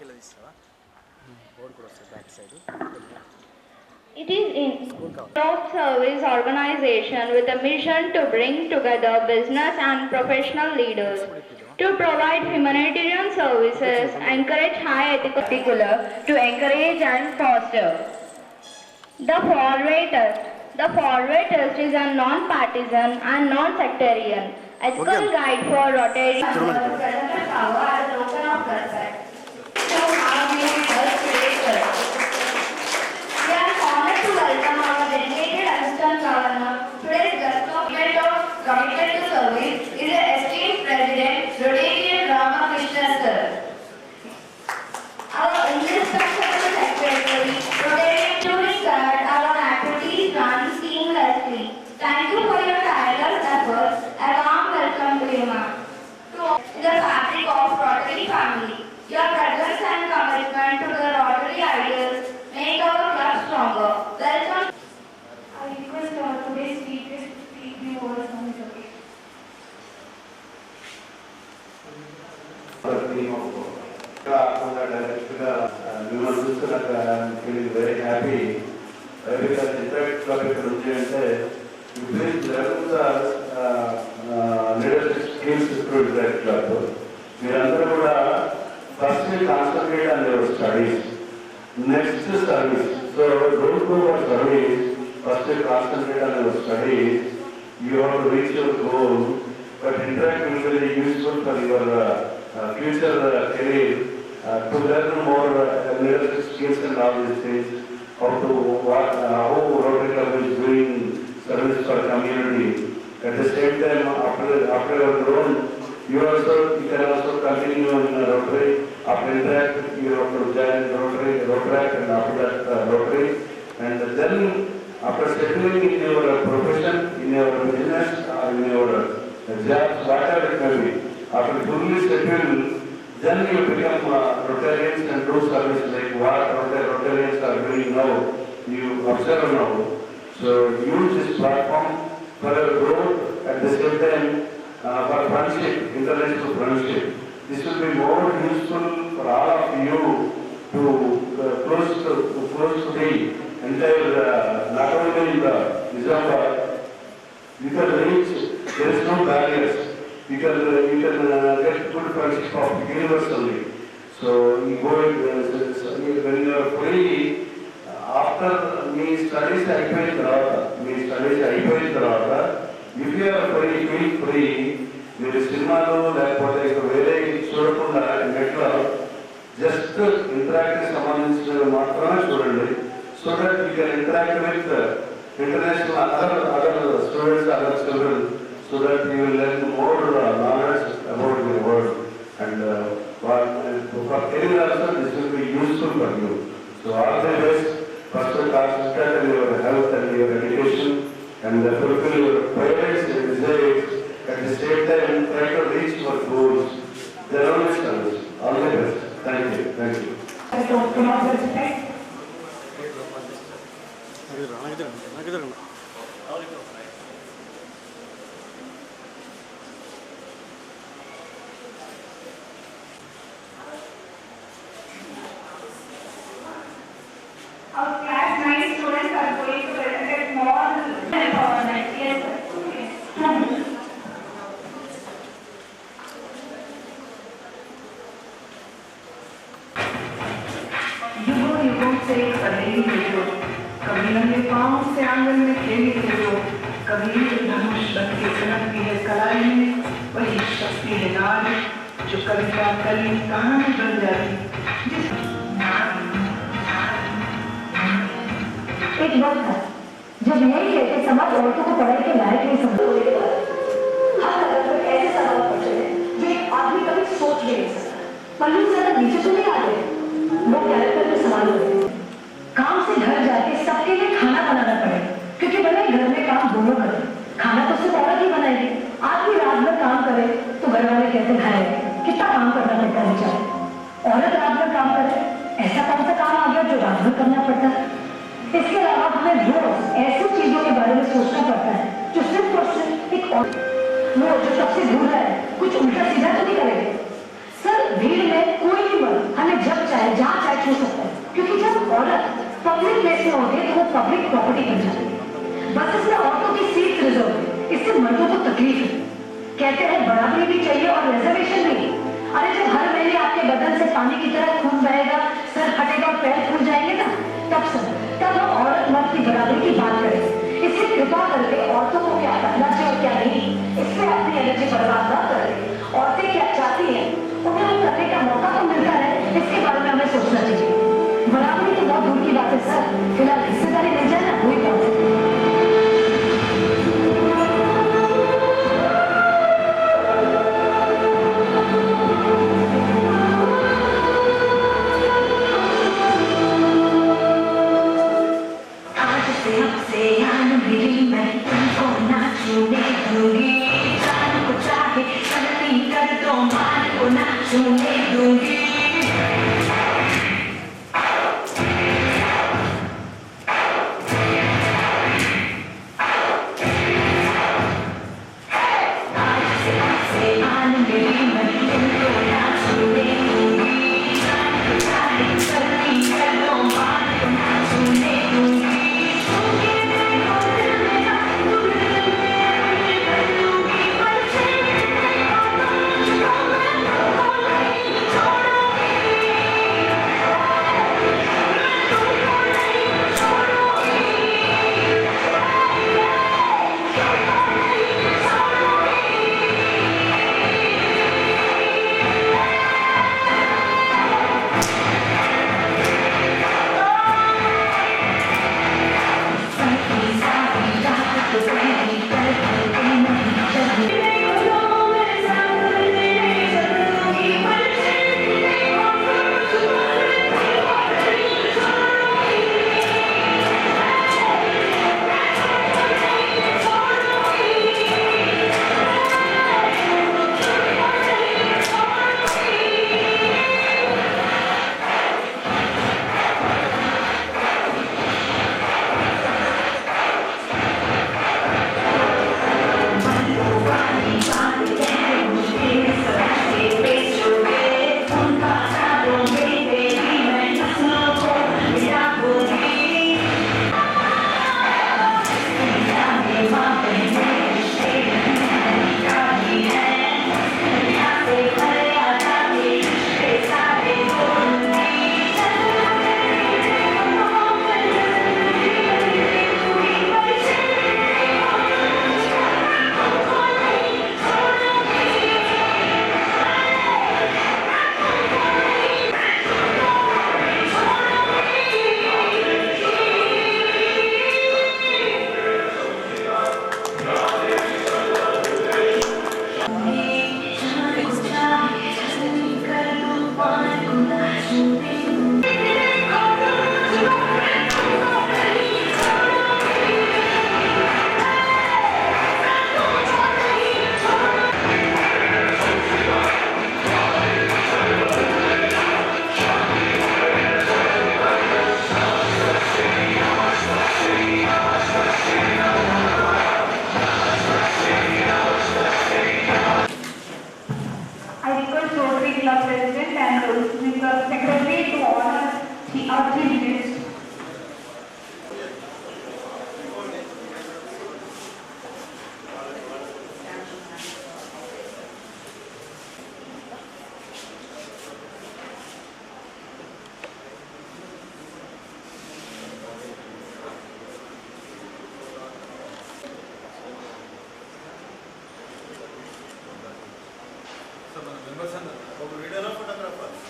Back తీస్తావా board కూడా వస్తుంది back side It is in of service organization with a mission to bring together business and professional leaders to provide humanitarian services, encourage high ethical particular to encourage and foster. The Forward Test. The Forward Test is a non-partisan and non-sectarian ethical guide for Rotary Thank you for your tireless efforts and warm welcome to you, ma'am. the fabric of Rotary family, your presence and commitment to the Rotary ideals make our club stronger. Welcome. I request our today's speakers to speak the words on this occasion. very happy. Every time the private club is internet club ఇక్కడ ఉంది అంటే please eleven leadership schemes through internet club మీరందరూ కూడా first concentrate on your studies next service so don't go for service first concentrate on your studies you have to reach your goal, but interact will be very useful for your uh, uh, future uh, career, uh, to learn more uh, leadership skills and all these things, how to, service for community. At the same time, after, after your grown, you also you can also continue in the Rotary. After that, you have to join Rotary, Rotary, and after that uh, Rotary. And then after settling in your profession, in your business, or in your job, whatever it may be, after fully settled, then you become uh, Rotarians and do service like what Rotary, Rotarians are doing now. You observe now. So use this platform for our growth at the same time uh, for friendship, international friendship. This will be more useful for all of you to uh, close to close to the entire uh, not only the December. You can reach. There is no barriers. You can uh, you can uh, get good friendship of universally. So you go uh, when you are free uh, after. మీ studies అయిపోయిన తర్వాత మీ studies అయిపోయిన తర్వాత if you're free feel free మీరు సినిమాలు లేకపోతే ఇక వేరే చూడకుండా నెట్లో జస్ట్ ఇంటరాక్ట్ సంబంధించినవి మాత్రమే చూడండి so that you can interact with international other other students other children so that you will learn more knowledge about your world and for career also this will be useful for you so all the best First of class strengthen your health and your education and the fulfill your parents and desires. At the same time, try to reach your goals. There are no standards. All the best. Thank you. Thank you. Thank you. कली कहानी बन जाती एक वक्त था जब यही कहते कि समाज औरतों को पढ़ाई के लायक नहीं समझ ऐसे जो एक आदमी कभी सोच नहीं सकता पल्लू ज्यादा नीचे तो नहीं आते वो कैरेक्टर में सवाल हो काम से घर जाके सबके लिए खाना बनाना पड़ेगा क्योंकि भले घर में काम दोनों करते खाना तो सिर्फ औरत ही बनाएगी आदमी रात भर काम करे तो घर वाले कैसे खाएंगे कितना काम करना पड़ता है बेचारे औरत रात में काम करे ऐसा कौन सा काम आ गया जो रात में करना पड़ता है इसके अलावा हमें रोज ऐसी चीजों के बारे में सोचना पड़ता है जो सिर्फ और सिर्फ एक और वो जो सबसे दूर है कुछ उल्टा सीधा तो नहीं करेगा सर भीड़ में कोई भी वर्ग हमें जब चाहे जहाँ चाहे छू सकता है क्योंकि जब औरत पब्लिक प्लेस में होती है तो वो पब्लिक प्रॉपर्टी बन जाती है बस इसमें औरतों की सीट रिजर्व इससे मर्दों को तकलीफ है कहते हैं बराबरी भी चाहिए और रिजर्वेशन भी अरे जब हर महीने आपके बदन से पानी की तरह खून बहेगा सर फटेगा और पैर फूल जाएंगे ना तब सर तब हम औरत मर्द की बराबरी की बात करें इसे कृपा करके औरतों को क्या करना चाहिए क्या नहीं इससे अपनी एनर्जी बर्बाद न करें औरतें क्या चाहती हैं उन्हें वो करने का मौका तो मिलता है इसके बारे में हमें सोचना चाहिए बराबरी तो बहुत दूर की बात है सर फिलहाल हिस्सेदारी मिल जाए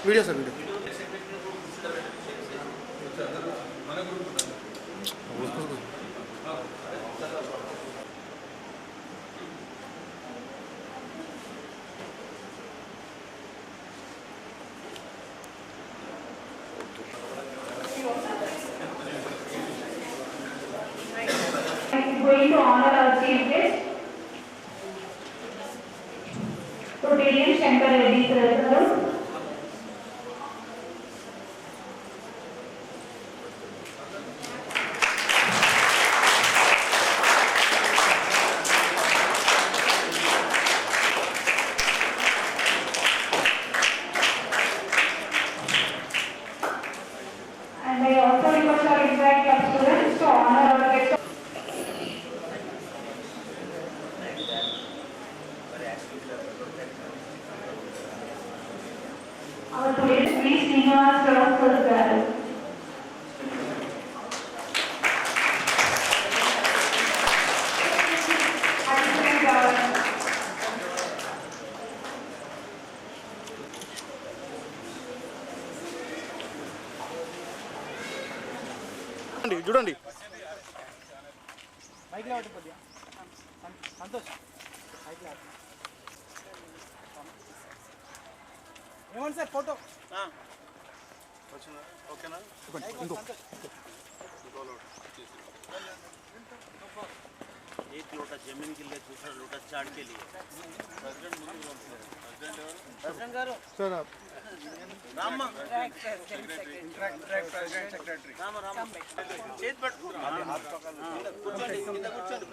video sir video Namaskaram for the president secretary Rama Rama చేతి పట్టుకో కూర్చోండి కింద కూర్చోండి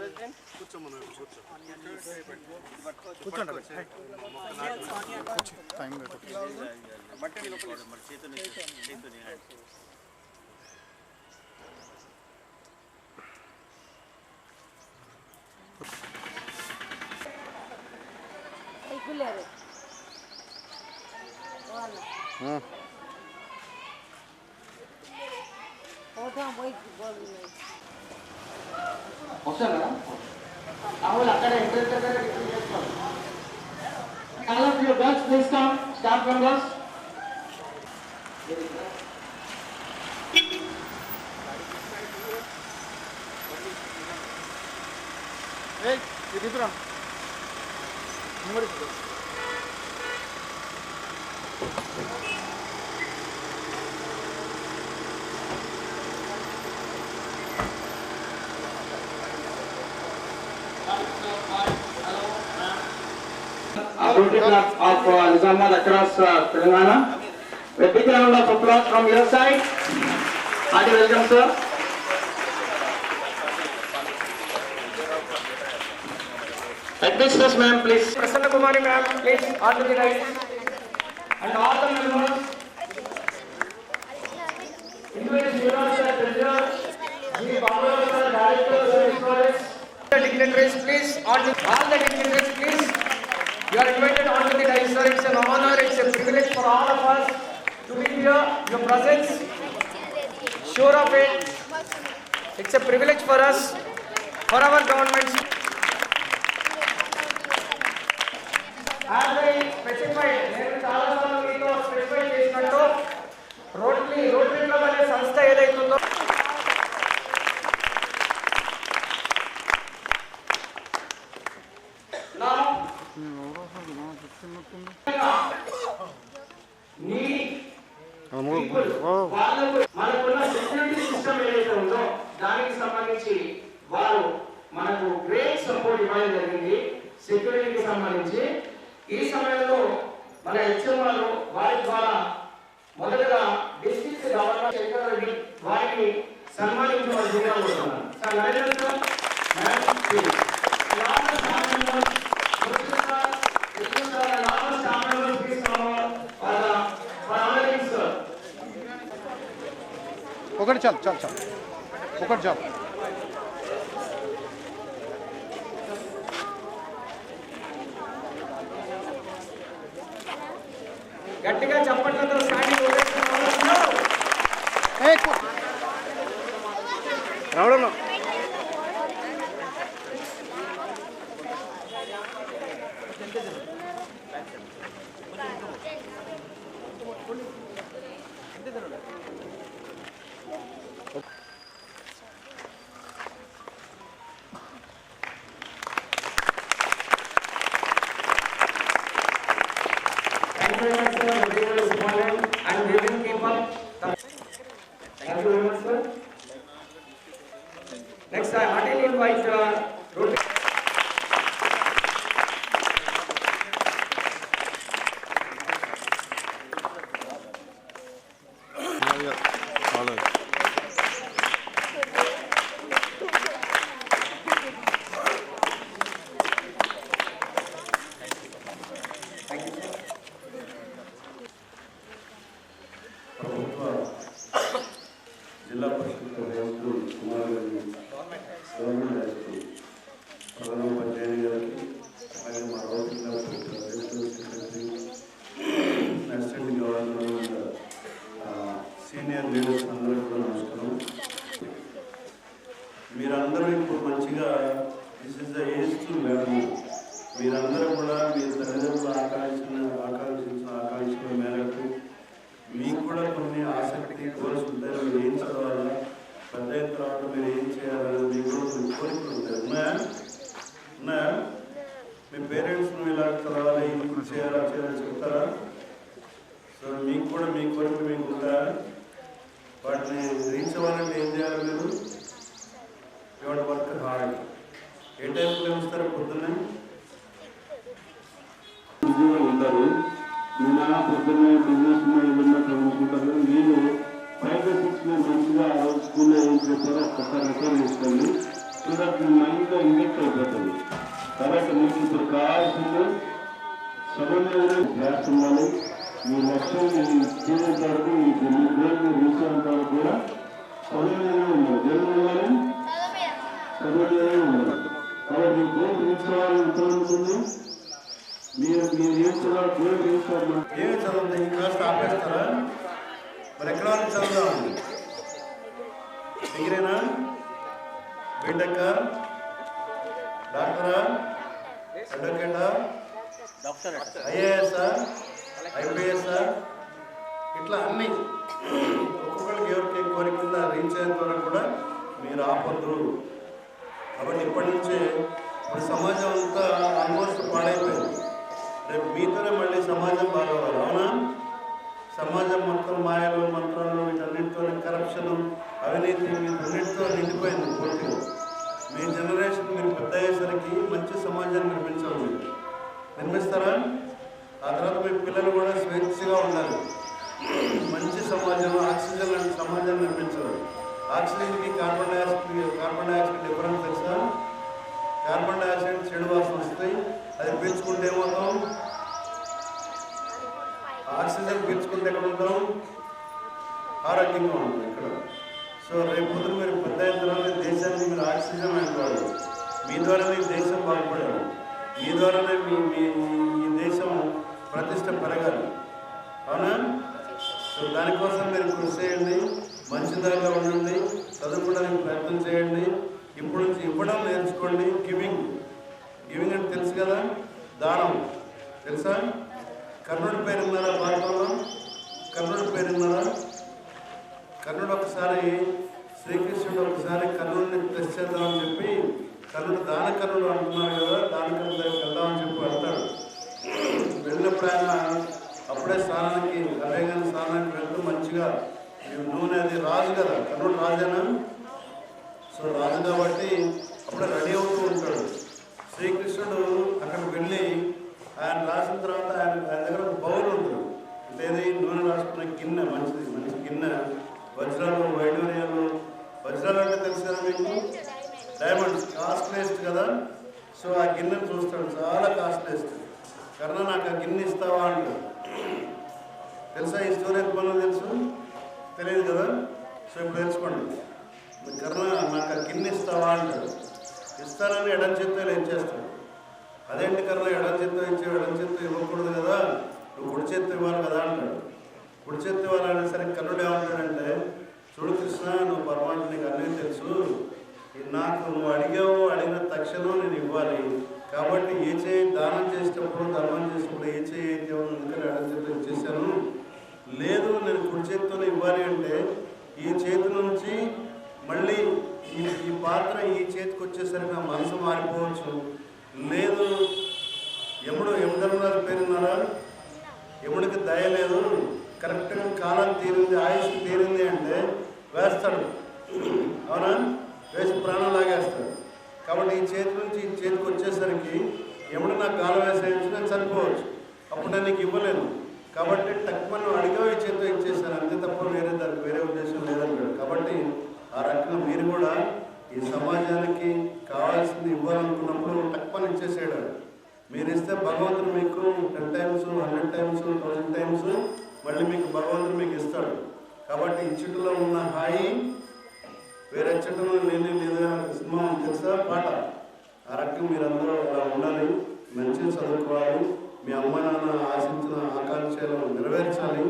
Beautiful of uh, Nizamabad across uh, Telangana. A big round of applause from your side. Hearty welcome, sir. Headmistress, ma'am, please. Prasanna Kumari, ma'am, please, on to the right. and all the members, individuals, sir, treasurers, the founders, sir, directors, sir, experts. The dignitaries, please, all the, all the dignitaries, please. You are invited onto the dais, sir. It's an honor, it's a privilege for all of us to be here. Your presence, sure of it. It's a privilege for us, for our government. ఒకటి job గట్టిగా చెప్పట్లతో రావడం ভালো నువ్వు ఇలా కదా ఇలా కృషి చేయాలా చేయాలా చెప్తారా సో మీకు కూడా మీ కోరిక మేము కూడా వాటిని గ్రహించవాలంటే ఏం చేయాలి మీరు యువర్ వర్క్ హార్డ్ ఏ టైంకి లభిస్తారు పొద్దున్నే ఉద్యోగులు ఉంటారు నిన్న పొద్దున్నే బిజినెస్ ఏదన్నా చదువుకుంటారు మీరు ఫైవ్ టు సిక్స్ మంచిగా ఆ రోజు స్కూల్లో ఏం చేస్తారో ఒక్కసారి రికార్డ్ చేసుకోండి సో దట్ మైండ్లో ఇంజెక్ట్ అయిపోతుంది కాబట్టి మీకు ఇప్పుడు కావాల్సింది సమన్వయం చేస్తున్నాను మీ లక్ష్యం ఇచ్చేంత మీ గోల్ మీరు చూసేంత కూడా సమన్వయంగా ఉన్నారు దేవుడు సమన్వయంగా ఉన్నారు మీ గోల్ తీసుకోవాలని ఉంటుంది మీరు మీరు చేస్తున్నారు గోల్ తీసుకోవాలి ఏమి చదువుతుంది ఎక్కడ వరకు చదువుదామండి దగ్గరేనా బిడ్డక్క డాక్టరా అడ్వకేటా ఐఏఎస్ ఐపీఎస్ ఇట్లా అన్నీ ఒక్కొక్కరికి ఎవరికి కోరిక ఉందా రీచ్ ద్వారా కూడా మీరు ఆపద్దు కాబట్టి ఇప్పటి నుంచే ఇప్పుడు సమాజం అంతా ఆల్మోస్ట్ పాడైపోయింది రేపు మీతోనే మళ్ళీ సమాజం బాగోవాలి అవునా సమాజం మొత్తం మాయలు మంత్రాలు వీటన్నిటితోనే కరప్షన్ అవినీతి వీటన్నిటితో నిండిపోయింది పూర్తిగా మీ జనరేషన్ మీరు పెద్ద అయ్యేసరికి మంచి సమాజాన్ని నిర్మించాలి నిర్మిస్తారా ఆ తర్వాత మీ పిల్లలు కూడా స్వేచ్ఛగా ఉండాలి మంచి సమాజం ఆక్సిజన్ లాంటి సమాజాన్ని నిర్మించాలి ఆక్సిజన్కి carbon dioxide carbon dioxide difference తెలుసా కార్బన్ డైఆక్సైడ్ చెడు వాసన వస్తాయి అది పీల్చుకుంటే ఏమవుతాం ఆక్సిజన్ పీల్చుకుంటే ఎక్కడ ఉంటాం ఆరోగ్యంగా ఉంటుంది ఇక్కడ సో రేపు పొద్దున మీరు పెద్ద అయిన తర్వాత దేశానికి మీరు ఆక్సిజన్ అయిపోవాలి మీ ద్వారానే దేశం బాగుపడాలి మీ ద్వారానే మీ మీ ఈ దేశం ప్రతిష్ట పెరగాలి అవునా సో దానికోసం మీరు కృషి చేయండి మంచి ధరగా ఉండండి చదువుకోవడానికి ప్రయత్నం చేయండి ఇప్పుడు నుంచి ఇవ్వడం నేర్చుకోండి గివింగ్ గివింగ్ అంటే తెలుసు కదా దానం తెలుసా కర్ణుడి పేరున్నారా భారతంలో కర్ణుడి పేరున్నారా కర్ణుడు ఒకసారి శ్రీకృష్ణుడు ఒకసారి కర్ణుడిని ప్లస్ చేద్దామని చెప్పి కర్ణుడు దాన కర్ణుడు అంటున్నాడు కదా దాన కర్ణుడు దగ్గరికి వెళ్దామని చెప్పి వెళ్తాడు వెళ్ళినప్పుడు ఆయన అప్పుడే స్నానానికి అభయగాని స్నానానికి వెళ్తూ మంచిగా నూనె అది రాజు కదా కర్ణుడు రాజేనా సో రాజు కాబట్టి అప్పుడే రెడీ అవుతూ ఉంటాడు శ్రీకృష్ణుడు అక్కడికి వెళ్ళి ఆయన రాసిన తర్వాత ఆయన ఆయన దగ్గర ఒక బౌల్ ఉంటుంది లేదా నూనె రాసుకున్న గిన్నె మంచిది మంచి గిన్నె వజ్రము వైడూర్యము వజ్రాలు అంటే తెలుసు మీకు డైమండ్స్ కాస్ట్లెస్ట్ కదా సో ఆ గిన్నెను చూస్తాడు చాలా కాస్ట్లెస్ట్ కర్ణ నాకు ఆ గిన్నె ఇస్తావా అంట తెలుసా ఈ స్టోరీ ఎంతమంది తెలుసు తెలియదు కదా సో ఇప్పుడు తెలుసుకోండి కర్ణ నాకు ఆ గిన్నె ఇస్తావా అంటాడు ఇస్తానని ఎడం చేత్తో ఏం చేస్తాడు అదేంటి కర్ణ ఎడం చేత్తో ఇచ్చే ఎడం చేత్తో ఇవ్వకూడదు కదా నువ్వు కుడి చేత్తో ఇవ్వాలి కదా అంటాడు కుడి చేతి వాళ్ళు సరే కర్ణుడు ఏమంటాడంటే చూడు కృష్ణ నువ్వు పరమాత్మ నీకు అన్నీ తెలుసు నాకు నువ్వు అడిగావు అడిగిన తక్షణం నేను ఇవ్వాలి కాబట్టి ఏ చేయి దానం చేసేటప్పుడు ధర్మం చేసేటప్పుడు ఏ చేయి అయితే అందుకని అడిగితే చేశాను లేదు నేను కుడి చేతితో ఇవ్వాలి అంటే ఈ చేతి నుంచి మళ్ళీ ఈ పాత్ర ఈ చేతికి వచ్చేసరికి నా మనసు మారిపోవచ్చు లేదు ఎముడు ఎముడన్నారు పేరున్నారా ఎముడికి దయ లేదు కరెక్ట్గా కాలం తీరింది ఆయుష్ తీరింది అంటే వేస్తాడు అవునా వేసి ప్రాణం లాగేస్తాడు కాబట్టి ఈ చేతి నుంచి ఈ చేతికి వచ్చేసరికి ఎప్పుడు నాకు కాలం వేసేయచ్చు నేను చనిపోవచ్చు అప్పుడు నేను నీకు ఇవ్వలేను కాబట్టి తక్కువ అడిగా ఈ చేతితో ఇచ్చేసాను అంతే తప్ప వేరే దానికి వేరే ఉద్దేశం లేదన్నాడు కాబట్టి ఆ రకంగా మీరు కూడా ఈ సమాజానికి కావాల్సింది ఇవ్వాలనుకున్నప్పుడు తక్కువ ఇచ్చేసేయడం మీరు ఇస్తే భగవంతుడు మీకు ten times hundred times thousand times మళ్ళీ మీకు భగవంతుడు మీకు ఇస్తాడు కాబట్టి చెట్టులో ఉన్న హాయి వేరే చెట్టులో లేని లేదా సినిమా తెలుసా పాట ఆ రకంగా మీరందరూ అలా ఉండాలి మంచిగా చదువుకోవాలి మీ అమ్మ నాన్న ఆశించిన ఆకాంక్షలను నెరవేర్చాలి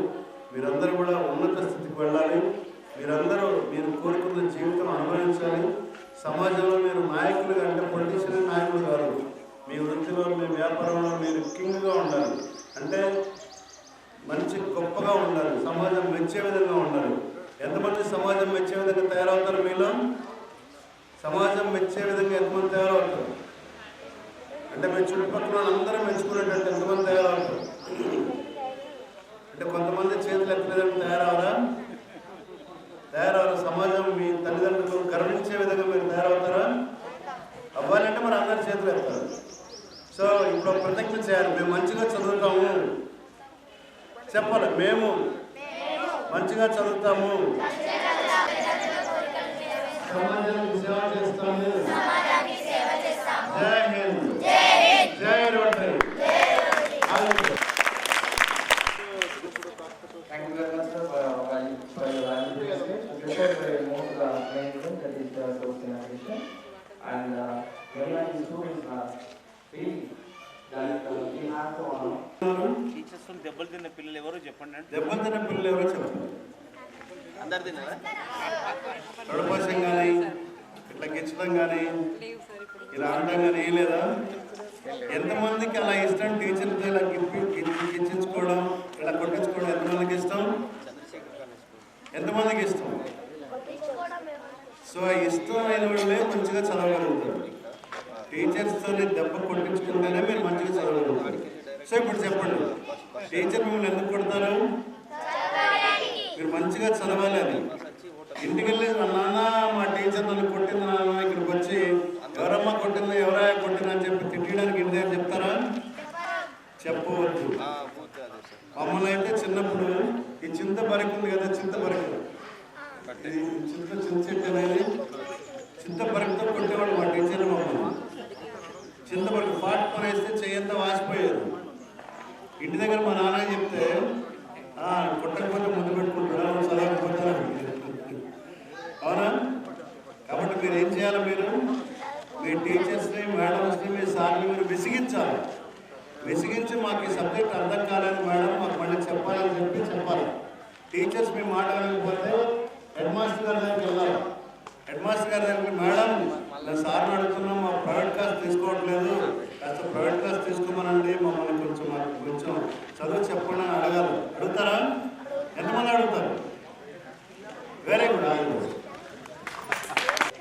మీరందరూ కూడా ఉన్నత స్థితికి వెళ్ళాలి మీరందరూ మీరు కోరుకున్న జీవితం అనుభవించాలి సమాజంలో మీరు నాయకులు అంటే పొలిటీషియన్ నాయకులు కాదు మీ వృత్తిలో మీ వ్యాపారంలో మీరు కింగ్గా ఉండాలి అంటే మంచి గొప్పగా ఉండాలి సమాజం మెచ్చే విధంగా ఉండాలి ఎంతమంది సమాజం మెచ్చే విధంగా తయారవుతారు మీలో సమాజం మెచ్చే విధంగా ఎంతమంది తయారవుతారు అంటే మీ చుట్టుపక్కల అందరూ మెచ్చుకునేటట్టు ఎంతమంది తయారవుతారు అంటే కొంతమంది చేతులు ఎత్తలేదని తయారవరా తయారవరు సమాజం మీ తల్లిదండ్రులు గర్వించే విధంగా మీరు తయారవుతారా అవ్వాలంటే మరి అందరి చేతులు ఎత్తారు సో ఇప్పుడు ప్రతిజ్ఞ చేయాలి మేము మంచిగా చదువుతాము చెప్పాలి మేము మంచిగా చదువుతాము సమాజానికి సేవ చేస్తాము తడపోసం కానీ ఇట్లా గెచ్చడం కానీ ఇలా ఆడడం కానీ ఏం లేదా ఎంతమందికి అలా ఇష్టం టీచర్తో ఇలా గిఫ్ట్ గెచ్చించుకోవడం ఇలా కొట్టించుకోవడం ఎంతమందికి ఇష్టం ఎంతమందికి ఇష్టం సో ఇష్టమైన వాళ్ళే మంచిగా చదవగలుగుతారు టీచర్స్తో దెబ్బ కొట్టించుకుంటేనే మీరు మంచిగా చదవగలుగుతారు సో ఇప్పుడు చెప్పండి టీచర్ మిమ్మల్ని ఎందుకు కొడతారు నాకు చదవాలి అది ఇంటికి వెళ్ళి నాన్న మా టీచర్ నన్ను కొట్టింది నాన్న ఇక్కడికి వచ్చి ఎవరమ్మా కొట్టింది ఎవరా కొట్టిందని చెప్పి తిట్టడానికి ఇంటి చెప్తారా చెప్పు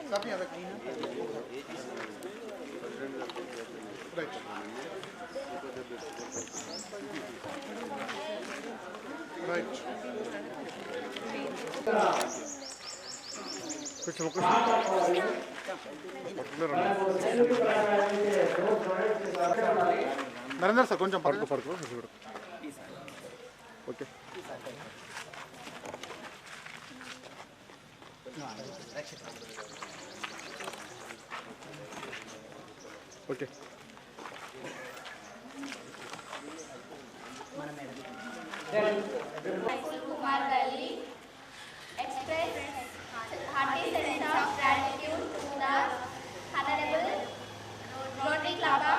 कुछ are कुछ नरेंद्र सर कुछ पड़को पड़को okay Rakshit Okay. Express 100 sense of to the Honorable Rotary Club of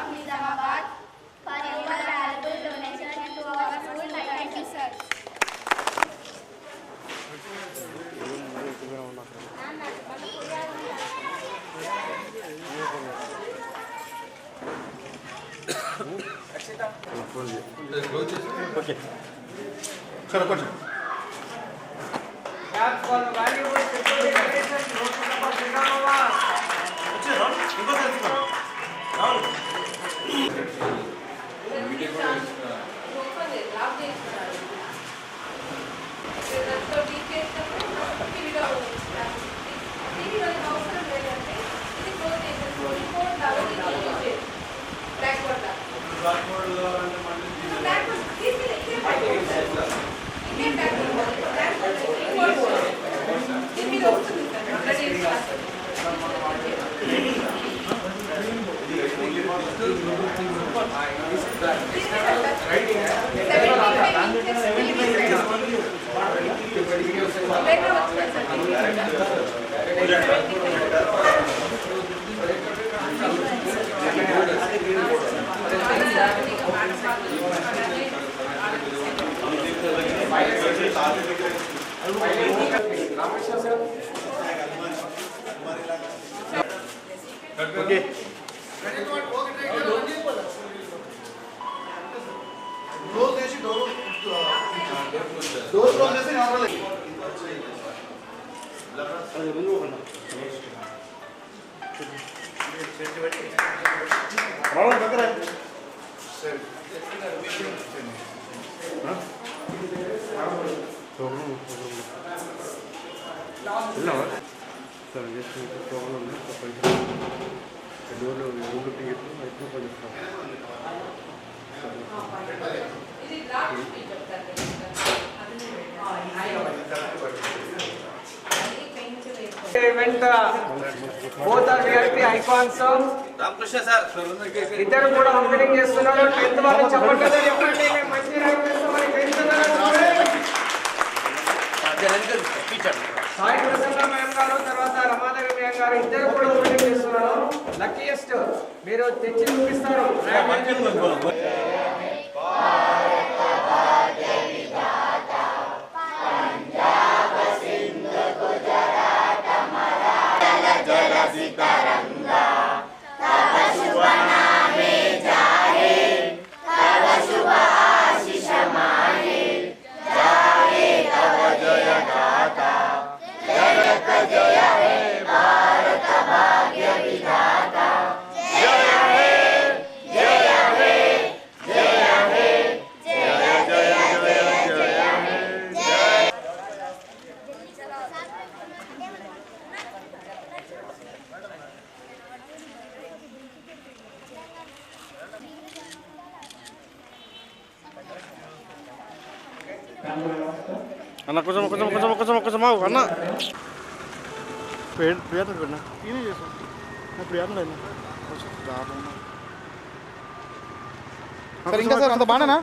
okay సరే కొంచెం Okay. క్లోజ్ చేసి డోర్ డోర్ క్లోజ్ చేసి నార్మల్ అది ముందు ఒక రావడం దగ్గర సరే వెళ్ళావా సరే చేసి ప్రాబ్లం ఉంది both are VIP icons Ramakrishna sir ఇద్దరు కూడా ఓపెనింగ్ చేస్తున్నారు టెన్త్ వాళ్ళు చెప్పట్లేదు చెప్పండి మేము మంచి గారు తర్వాత రమాదేవి మేం గారు ఇద్దరు కూడా ఓపెనింగ్ చేస్తున్నారు లక్కీయెస్ట్ మీరు తెచ్చి చూపిస్తారు చేసాను ప్రియాత సార్ ఇంకా సార్ అంత బాగానా